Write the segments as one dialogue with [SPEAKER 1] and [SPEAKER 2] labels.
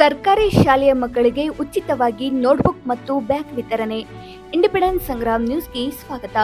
[SPEAKER 1] ಸರ್ಕಾರಿ ಶಾಲೆಯ ಮಕ್ಕಳಿಗೆ ಉಚಿತವಾಗಿ ನೋಟ್ಬುಕ್ ಮತ್ತು ಬ್ಯಾಗ್ ವಿತರಣೆ. ಇಂಡಿಪೆಂಡೆನ್ಸ್ ಸಂಗ್ರಾಮ್ ನ್ಯೂಸ್ಗೆ ಸ್ವಾಗತ.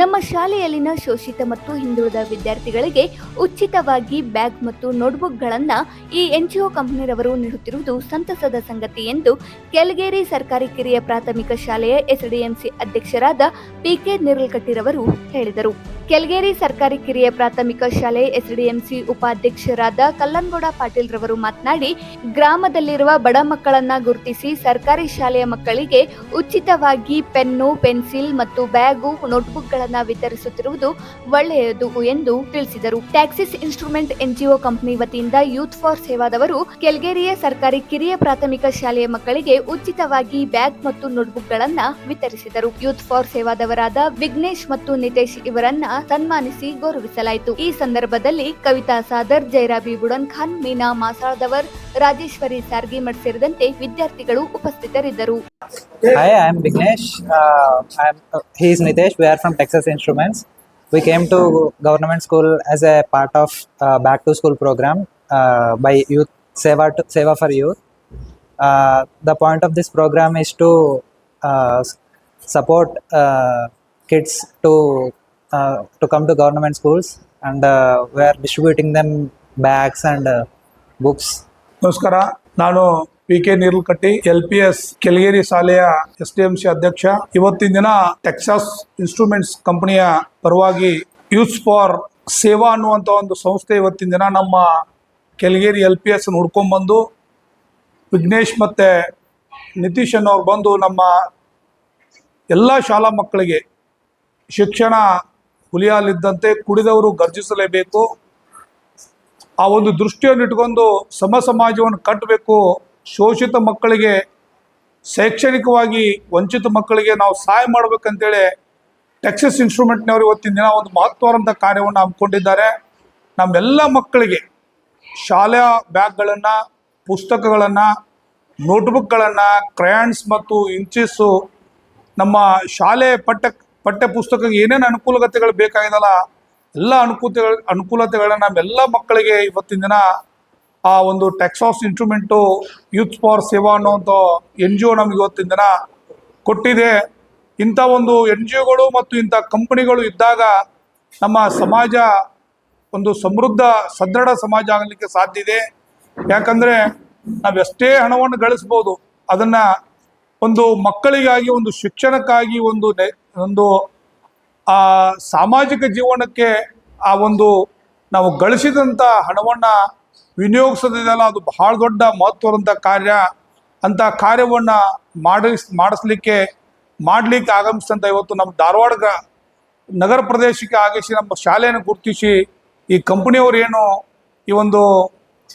[SPEAKER 1] ನಮ್ಮ ಶಾಲೆಯಲ್ಲಿನ ಶೋಷಿತ ಮತ್ತು ಹಿಂದುಳಿದ ವಿದ್ಯಾರ್ಥಿಗಳಿಗೆ ಉಚಿತವಾಗಿ ಬ್ಯಾಗ್ ಮತ್ತು ನೋಟ್ಬುಕ್ಗಳನ್ನು ಈ ಎನ್ಜಿಒ ಕಂಪನಿರವರು ನೀಡುತ್ತಿರುವುದು ಸಂತಸದ ಸಂಗತಿ ಎಂದು ಕೆಳಗೇರಿ ಸರ್ಕಾರಿ ಕಿರಿಯ ಪ್ರಾಥಮಿಕ ಶಾಲೆಯ ಎಸ್ಡಿಎಂಸಿ ಅಧ್ಯಕ್ಷರಾದ ಪಿಕೆ ನಿರ್ಲ್ಕಟ್ಟಿರವರು ಹೇಳಿದರು. ಕೆಳಗೇರಿ ಸರ್ಕಾರಿ ಕಿರಿಯ ಪ್ರಾಥಮಿಕ ಶಾಲೆ ಎಸ್ಡಿಎಂಸಿ ಉಪಾಧ್ಯಕ್ಷರಾದ ಕಲ್ಲಂಗೌಡ ಪಾಟೀಲ್ ರವರು ಮಾತನಾಡಿ, ಗ್ರಾಮದಲ್ಲಿರುವ ಬಡ ಮಕ್ಕಳನ್ನ ಗುರುತಿಸಿ ಸರ್ಕಾರಿ ಶಾಲೆಯ ಮಕ್ಕಳಿಗೆ ಉಚಿತವಾಗಿ ಪೆನ್ನು, ಪೆನ್ಸಿಲ್ ಮತ್ತು ಬ್ಯಾಗು, ನೋಟ್ಬುಕ್ಗಳನ್ನು ವಿತರಿಸುತ್ತಿರುವುದು ಒಳ್ಳೆಯದು ಎಂದು ತಿಳಿಸಿದರು. ಟ್ಯಾಕ್ಸಿಸ್ ಇನ್ಸ್ಟ್ರೂಮೆಂಟ್ ಎನ್ಜಿಒ ಕಂಪನಿ ವತಿಯಿಂದ ಯೂತ್ ಫಾರ್ ಸೇವಾದವರು ಕೆಲಗೇರಿಯ ಸರ್ಕಾರಿ ಕಿರಿಯ ಪ್ರಾಥಮಿಕ ಶಾಲೆಯ ಮಕ್ಕಳಿಗೆ ಉಚಿತವಾಗಿ ಬ್ಯಾಗ್ ಮತ್ತು ನೋಟ್ಬುಕ್ಗಳನ್ನು ವಿತರಿಸಿದರು. ಯೂತ್ ಫಾರ್ ಸೇವಾದವರಾದ ವಿಘ್ನೇಶ್ ಮತ್ತು ನಿತೇಶ್ ಇವರನ್ನ ಸನ್ಮಾನಿಸಿ ಗೌರವಿಸಲಾಯಿತು. ಈ ಸಂದರ್ಭದಲ್ಲಿ ಕವಿತಾ ಸಾದರ್ ಜೈರಾಬಿ ಬುಡನ್ಖಾನ್ ಮೀನಾ ಮಾಸಾಳ್ದವರ್ ರಾಜೇಶ್ವರಿ ಸಾರ್ಗಿಮಠ್ ಸೇರಿದಂತೆ ವಿದ್ಯಾರ್ಥಿಗಳು ಉಪಸ್ಥಿತರಿದ್ದರು.
[SPEAKER 2] I am Vignesh he is Nitesh we are from Texas Instruments we came to government school as a part of back to school program by youth Seva to Seva for youth the point of this program is to support kids to to come to government schools, and uh, we are distributing them bags and uh, books.
[SPEAKER 3] ನಮಸ್ಕಾರ. ನಾನು P K Neerlakatti L P S Kelageri ಶಾಲೆಯ S D M C ಅಧ್ಯಕ್ಷ. ಇವತ್ತಿನ ದಿನ Texas instruments ಕಂಪನಿಯ ಪರವಾಗಿ use for ಸೇವಾ ಅನ್ನುವಂಥ ಒಂದು ಸಂಸ್ಥೆ ಇವತ್ತಿನ ದಿನ ನಮ್ಮ ಕೆಳಗೇರಿ ಎಲ್ ಪಿ ಎಸ್ ಹುಡ್ಕೊಂಡ್ಬಂದು ವಿಘ್ನೇಶ್ ಮತ್ತು ನಿತೀಶ್ ಅನ್ನೋರು ಬಂದು ನಮ್ಮ ಎಲ್ಲ ಶಾಲಾ ಮಕ್ಕಳಿಗೆ ಶಿಕ್ಷಣ ಹುಲಿಯಾಲಿದ್ದಂತೆ ಕುಡಿದವರು ಗರ್ಜಿಸಲೇಬೇಕು. ಆ ಒಂದು ದೃಷ್ಟಿಯನ್ನು ಇಟ್ಕೊಂಡು ಸಮ ಸಮಾಜವನ್ನು ಕಟ್ಟಬೇಕು. ಶೋಷಿತ ಮಕ್ಕಳಿಗೆ ಶೈಕ್ಷಣಿಕವಾಗಿ ವಂಚಿತ ಮಕ್ಕಳಿಗೆ ನಾವು ಸಹಾಯ ಮಾಡಬೇಕಂತೇಳಿ ಟೆಕ್ಸಸ್ ಇನ್ಸ್ಟ್ರೂಮೆಂಟ್ನವರು ಇವತ್ತಿನ ದಿನ ಒಂದು ಮಹತ್ವದಂಥ ಕಾರ್ಯವನ್ನು ಹಮ್ಮಿಕೊಂಡಿದ್ದಾರೆ. ನಮ್ಮೆಲ್ಲ ಮಕ್ಕಳಿಗೆ ಶಾಲೆಯ ಬ್ಯಾಗ್ಗಳನ್ನು, ಪುಸ್ತಕಗಳನ್ನು ನೋಟ್ಬುಕ್ಗಳನ್ನು ಕ್ರಯಾನ್ಸ್ ಮತ್ತು ಇಂಚಿಸು ನಮ್ಮ ಶಾಲೆ ಪಠ್ಯ ಪಠ್ಯ ಪುಸ್ತಕಕ್ಕೆ ಏನೇನು ಅನುಕೂಲತೆಗಳು ಬೇಕಾಗಿದಲ್ಲ, ಎಲ್ಲ ಅನುಕೂಲತೆಗಳ, ಅನುಕೂಲತೆಗಳನ್ನ ನಮ್ಮೆಲ್ಲ ಮಕ್ಕಳಿಗೆ ಇವತ್ತಿನ ದಿನ ಆ ಒಂದು ಟೆಕ್ಸಾಸ್ ಇನ್ಸ್ಟ್ರೂಮೆಂಟು ಯೂತ್ ಫಾರ್ ಸೇವಾ ಅನ್ನುವಂಥ ಎನ್ ಜಿ ಒ ನಮ್ಗೆ ಇವತ್ತಿನ ದಿನ ಕೊಟ್ಟಿದೆ. ಇಂಥ ಒಂದು ಎನ್ ಜಿ ಒಗಳು ಮತ್ತು ಇಂಥ ಕಂಪನಿಗಳು ಇದ್ದಾಗ ನಮ್ಮ ಸಮಾಜ ಒಂದು ಸಮೃದ್ಧ, ಸದೃಢ ಸಮಾಜ ಆಗಲಿಕ್ಕೆ ಸಾಧ್ಯ ಇದೆ. ಯಾಕಂದರೆ ನಾವು ಎಷ್ಟೇ ಹಣವನ್ನು ಗಳಿಸ್ಬೋದು, ಅದನ್ನು ಒಂದು ಮಕ್ಕಳಿಗಾಗಿ, ಒಂದು ಶಿಕ್ಷಣಕ್ಕಾಗಿ ಒಂದು ಒಂದು, ಆ ಸಾಮಾಜಿಕ ಜೀವನಕ್ಕೆ ಆ ಒಂದು ನಾವು ಗಳಿಸಿದಂಥ ಹಣವನ್ನು ವಿನಿಯೋಗಿಸೋದಿದೆಯಲ್ಲ ಅದು ಬಹಳ ದೊಡ್ಡ ಮಹತ್ವದಂಥ ಕಾರ್ಯ. ಅಂಥ ಕಾರ್ಯವನ್ನು ಮಾಡಿಸ್, ಮಾಡಿಸ್ಲಿಕ್ಕೆ, ಮಾಡಲಿಕ್ಕೆ ಆಗಮಿಸಿದಂಥ ಇವತ್ತು ನಮ್ಮ ಧಾರವಾಡ ನಗರ ಪ್ರದೇಶಕ್ಕೆ ಆಗಿಸಿ ನಮ್ಮ ಶಾಲೆಯನ್ನು ಗುರುತಿಸಿ ಈ ಕಂಪನಿಯವರು ಏನು ಈ ಒಂದು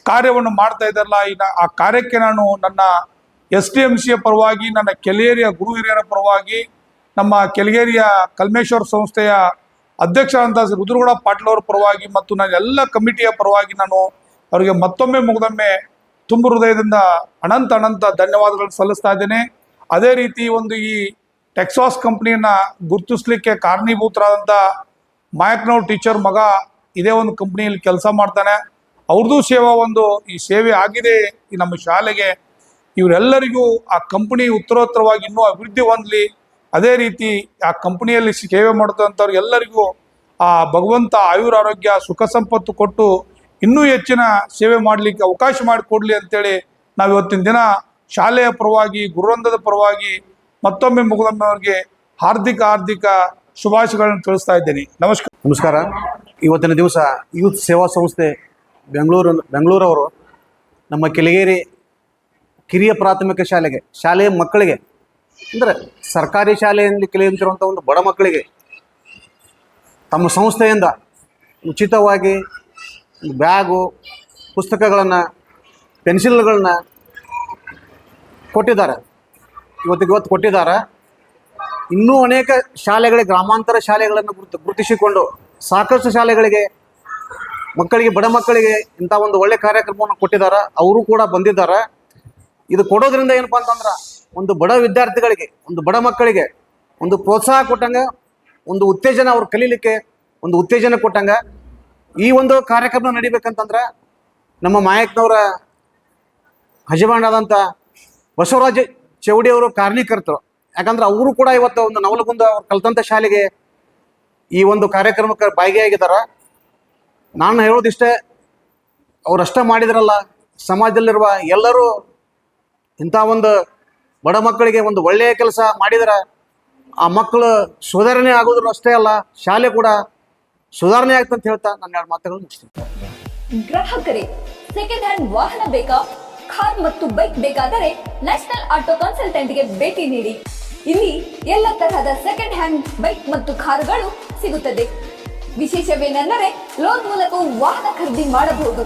[SPEAKER 3] ಕಾರ್ಯವನ್ನು ಮಾಡ್ತಾ ಇದ್ದಾರಲ್ಲ, ಈ ಆ ಕಾರ್ಯಕ್ಕೆ ನಾನು ನನ್ನ ಎಸ್ ಡಿ ಎಂ ಸಿಯ ಪರವಾಗಿ, ನನ್ನ ಕೆಲೇರಿಯ ಗುರು ಹಿರಿಯರ ಪರವಾಗಿ ನಮ್ಮ ಕೆಳಗೇರಿಯ ಕಲ್ಮೇಶ್ವರ ಸಂಸ್ಥೆಯ ಅಧ್ಯಕ್ಷರಾದಂಥ ರುದ್ರಗೌಡ ಪಾಟೀಲ್ ಅವರ ಪರವಾಗಿ ಮತ್ತು ನಾನು ಎಲ್ಲ ಕಮಿಟಿಯ ಪರವಾಗಿ ನಾನು ಅವರಿಗೆ ಮತ್ತೊಮ್ಮೆ ಮುಗ್ದೊಮ್ಮೆ ತುಂಬ ಹೃದಯದಿಂದ ಅನಂತ ಅನಂತ ಧನ್ಯವಾದಗಳನ್ನು ಸಲ್ಲಿಸ್ತಾ ಇದ್ದೇನೆ. ಅದೇ ರೀತಿ ಒಂದು ಈ ಟೆಕ್ಸಾಸ್ ಕಂಪ್ನಿಯನ್ನು ಗುರುತಿಸ್ಲಿಕ್ಕೆ ಕಾರಣೀಭೂತರಾದಂಥ ಮಾಯಕ್ನವ್ರ ಟೀಚರ್ ಮಗ ಇದೇ ಒಂದು ಕಂಪ್ನಿಯಲ್ಲಿ ಕೆಲಸ ಮಾಡ್ತಾನೆ. ಅವ್ರದ್ದು ಸೇವಾ ಒಂದು ಈ ಸೇವೆ ಆಗಿದೆ ಈ ನಮ್ಮ ಶಾಲೆಗೆ. ಇವರೆಲ್ಲರಿಗೂ ಆ ಕಂಪ್ನಿ ಉತ್ತರೋತ್ತರವಾಗಿ ಇನ್ನೂ ಅಭಿವೃದ್ಧಿ ಹೊಂದಲಿ. ಅದೇ ರೀತಿ ಆ ಕಂಪನಿಯಲ್ಲಿ ಸೇವೆ ಮಾಡುತ್ತಂಥವ್ರು ಎಲ್ಲರಿಗೂ ಆ ಭಗವಂತ ಆಯುರ ಆರೋಗ್ಯ, ಸುಖ ಸಂಪತ್ತು ಕೊಟ್ಟು ಇನ್ನೂ ಹೆಚ್ಚಿನ ಸೇವೆ ಮಾಡಲಿಕ್ಕೆ ಅವಕಾಶ ಮಾಡಿಕೊಡ್ಲಿ ಅಂತೇಳಿ ನಾವು ಇವತ್ತಿನ ದಿನ ಶಾಲೆಯ ಪರವಾಗಿ ಗುರುವೃಂದದ ಪರವಾಗಿ ಮತ್ತೊಮ್ಮೆ ಮುಗುದಮ್ಮನವ್ರಿಗೆ ಹಾರ್ದಿಕ ಹಾರ್ದಿಕ ಶುಭಾಶಯಗಳನ್ನು ತಿಳಿಸ್ತಾ ಇದ್ದೇನೆ. ನಮಸ್ಕಾರ.
[SPEAKER 4] ನಮಸ್ಕಾರ. ಇವತ್ತಿನ ದಿವಸ ಯೂತ್ ಸೇವಾ ಸಂಸ್ಥೆ ಬೆಂಗಳೂರು, ಬೆಂಗಳೂರವರು ನಮ್ಮ ಕೆಳಗೇರಿ ಕಿರಿಯ ಪ್ರಾಥಮಿಕ ಶಾಲೆಗೆ, ಶಾಲೆಯ ಮಕ್ಕಳಿಗೆ ಅಂದರೆ ಸರ್ಕಾರಿ ಶಾಲೆಯಲ್ಲಿ ಕಲಿಯುತ್ತಿರುವಂಥ ಒಂದು ಬಡ ಮಕ್ಕಳಿಗೆ ತಮ್ಮ ಸಂಸ್ಥೆಯಿಂದ ಉಚಿತವಾಗಿ ಬ್ಯಾಗು, ಪುಸ್ತಕಗಳನ್ನು, ಪೆನ್ಸಿಲ್ಗಳನ್ನ ಕೊಟ್ಟಿದ್ದಾರೆ. ಇವತ್ತಿಗೆ ಇವತ್ತು ಕೊಟ್ಟಿದ್ದಾರೆ. ಇನ್ನೂ ಅನೇಕ ಶಾಲೆಗಳಿಗೆ, ಗ್ರಾಮಾಂತರ ಶಾಲೆಗಳನ್ನು ಗುರುತು, ಗುರುತಿಸಿಕೊಂಡು ಸಾಕಷ್ಟು ಶಾಲೆಗಳಿಗೆ ಮಕ್ಕಳಿಗೆ, ಬಡ ಮಕ್ಕಳಿಗೆ ಇಂಥ ಒಂದು ಒಳ್ಳೆ ಕಾರ್ಯಕ್ರಮವನ್ನು ಕೊಟ್ಟಿದ್ದಾರೆ. ಅವರು ಕೂಡ ಬಂದಿದ್ದಾರೆ. ಇದು ಕೊಡೋದ್ರಿಂದ ಏನಪ್ಪ ಅಂತಂದ್ರೆ ಒಂದು ಬಡ ವಿದ್ಯಾರ್ಥಿಗಳಿಗೆ, ಒಂದು ಬಡ ಮಕ್ಕಳಿಗೆ ಒಂದು ಪ್ರೋತ್ಸಾಹ ಕೊಟ್ಟಂಗೆ, ಒಂದು ಉತ್ತೇಜನ ಅವ್ರು ಕಲೀಲಿಕ್ಕೆ, ಒಂದು ಉತ್ತೇಜನ ಕೊಟ್ಟಂಗೆ ಈ ಒಂದು ಕಾರ್ಯಕ್ರಮ ನಡಿಬೇಕಂತಂದ್ರೆ ನಮ್ಮ ಮಾಯಕ್ನವರ ಹಜಮಾನಾದಂಥ ಬಸವರಾಜ ಚೌಡಿ ಅವರು ಕಾರಣೀಕರ್ತರು ಯಾಕಂದ್ರೆ ಅವರು ಕೂಡ ಇವತ್ತು ಒಂದು ನವಲಗುಂದ ಅವ್ರು ಕಲ್ತಂಥ ಶಾಲೆಗೆ ಈ ಒಂದು ಕಾರ್ಯಕ್ರಮಕ್ಕೆ ಭಾಗಿಯಾಗಿದ್ದಾರೆ ನಾನು ಹೇಳೋದಿಷ್ಟೇ ಅವರಷ್ಟೇ ಮಾಡಿದ್ರಲ್ಲ, ಸಮಾಜದಲ್ಲಿರುವ ಎಲ್ಲರೂ ಇಂಥ ಒಂದು ಬಡ ಮಕ್ಕಳಿಗೆ ಒಂದು ಒಳ್ಳೆಯ ಕೆಲಸ ಮಾಡಿದರೆ ಆ ಮಕ್ಕಳು ಸುಧಾರಣೆ ಆಗೋದ್ರು ಅಷ್ಟೇ ಅಲ್ಲ, ಶಾಲೆ ಕೂಡ ಸುಧಾರಣೆ ಆಗ್ತಂತ ಹೇಳ್ತಾ ನನ್ನ ಎರಡು ಮಾತುಗಳು ಮುಗಿಸ್ತೀನಿ.
[SPEAKER 5] ಗ್ರಾಹಕರೇ ಸೆಕೆಂಡ್ ಹ್ಯಾಂಡ್ ವಾಹನ ಬೇಕಾ? ಕಾರ್ ಮತ್ತು ಬೈಕ್ ಬೇಕಾದರೆ ನ್ಯಾಷನಲ್ ಆಟೋ ಕನ್ಸಲ್ಟೆಂಟ್ಗೆ ಭೇಟಿ ನೀಡಿ. ಇಲ್ಲಿ ಎಲ್ಲ ತರಹದ ಸೆಕೆಂಡ್ ಹ್ಯಾಂಡ್ ಬೈಕ್ ಮತ್ತು ಕಾರುಗಳು ಸಿಗುತ್ತದೆ. ವಿಶೇಷವೇನೆಂದರೆ ಲೋನ್ ಮೂಲಕ ವಾಹನ ಖರೀದಿ ಮಾಡಬಹುದು.